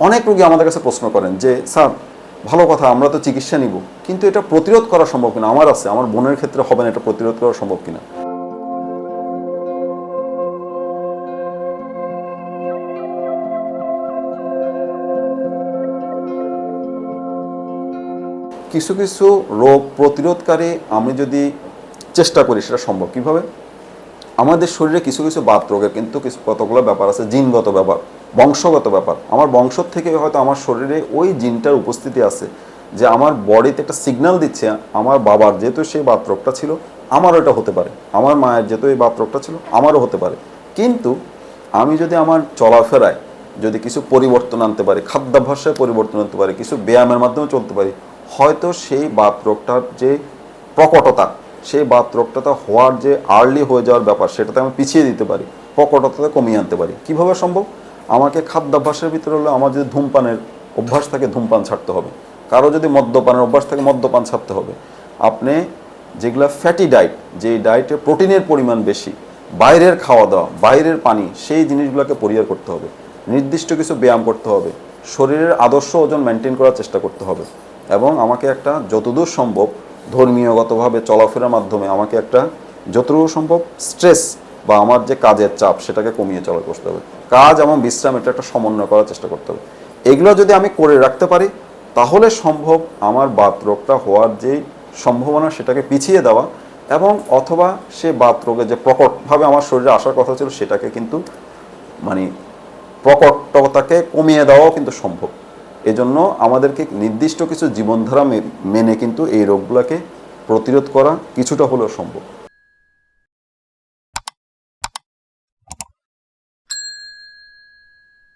অনেক রোগী আমাদের কাছে প্রশ্ন করেন যে, স্যার, ভালো কথা, আমরা তো চিকিৎসা নিব। কিন্তু এটা প্রতিরোধ করা সম্ভব কিনা? আমার আছে, আমার বোনের ক্ষেত্রে হবে না, এটা প্রতিরোধ করা সম্ভব কিনা? কিছু কিছু রোগ প্রতিরোধকারী আমি যদি চেষ্টা করি সেটা সম্ভব কীভাবে? আমাদের শরীরে কিছু কিছু বাত রোগের কিন্তু কিছু কতগুলো ব্যাপার আছে, জিনগত ব্যাপার, বংশগত ব্যাপার। আমার বংশ থেকে হয়তো আমার শরীরে ওই জিনটার উপস্থিতি আছে যে আমার বডিতে একটা সিগন্যাল দিচ্ছে আমার বাবার, যেহেতু সেই বাত রোগটা ছিল, আমারও এটা হতে পারে। আমার মায়ের যেহেতু এই বাত রোগটা ছিল, আমারও হতে পারে। কিন্তু আমি যদি আমার চলাফেরায় যদি কিছু পরিবর্তন আনতে পারি খাদ্যাভ্যাসে পরিবর্তন আনতে পারি, কিছু ব্যায়ামের মাধ্যমে চলতে পারি, হয়তো সেই বাত রোগটার যে প্রকটতা সেই বাত রোগটা হওয়ার যে আর্লি হয়ে যাওয়ার ব্যাপার, সেটাতে আমি পিছিয়ে দিতে পারি প্রকটতাতে কমিয়ে আনতে পারি। কীভাবে সম্ভব? আমাকে খাদ্যাভ্যাসের ভিতরে হলে আমার যদি ধূমপানের অভ্যাস থাকে, ধূমপান ছাড়তে হবে। কারও যদি মদ্যপানের অভ্যাস থাকে, মদ্যপান ছাড়তে হবে। আপনি যেগুলো ফ্যাটি ডায়েট যে ডায়েটে প্রোটিনের পরিমাণ বেশি, বাইরের খাওয়া দাওয়া বাইরের পানি, সেই জিনিসগুলোকে পরিহার করতে হবে। নির্দিষ্ট কিছু ব্যায়াম করতে হবে। শরীরের আদর্শ ওজন মেনটেন করার চেষ্টা করতে হবে। এবং আমাকে একটা যতদূর সম্ভব ধর্মীয়গতভাবে চলাফেরার মাধ্যমে আমাকে একটা যতটুকু সম্ভব স্ট্রেস বা আমার যে কাজের চাপ সেটাকে কমিয়ে চলা করতে হবে। কাজ এবং বিশ্রাম এটা একটা সমন্বয় করার চেষ্টা করতে হবে। এগুলো যদি আমি করে রাখতে পারি, তাহলে সম্ভব আমার বাত রোগটা হওয়ার যে সম্ভাবনা সেটাকে পিছিয়ে দেওয়া এবং অথবা সে বাত রোগে যে প্রকটভাবে আমার শরীরে আসার কথা ছিল সেটাকে কিন্তু মানে প্রকটতাকে কমিয়ে দেওয়াও কিন্তু সম্ভব। এজন্য আমাদেরকে নির্দিষ্ট কিছু জীবনধারা মেনে কিন্তু এই রোগগুলোকে প্রতিরোধ করা কিছুটা হলেও সম্ভব।